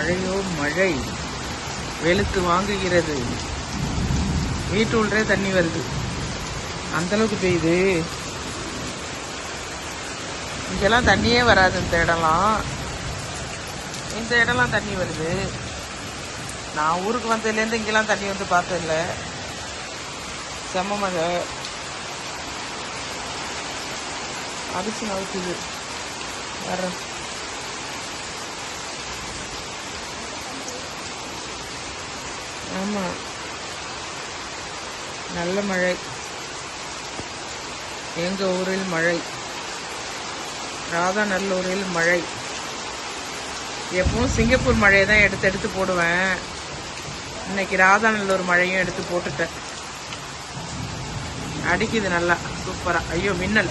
மழையோ மழை? வெளுத்து வாங்குகிறது. வீட்டு உள்ளே தண்ணி வருது. அந்தளவுக்கு பெய்யுது. இங்கெல்லாம் தண்ணியே வராது இந்த இடம்லாம். இந்த இடம்லாம் தண்ணி வருது. நான் ஊருக்கு வந்ததுலேருந்து இங்கெல்லாம் தண்ணி வந்து பார்த்ததில்ல. செம்ம மழை. அரிசி நவுக்குது. வர்றேன். ஆமாம் நல்ல மழை. எங்கள் ஊரில் மழை. ராதாநல்லூரில் மழை. எப்பவும் சிங்கப்பூர் மழையை தான் எடுத்து எடுத்து போடுவேன். இன்னைக்கு ராதாநல்லூர் மழையும் எடுத்து போட்டுட்டேன். அடிக்குது நல்லா சூப்பராக ஐயோ மின்னல்.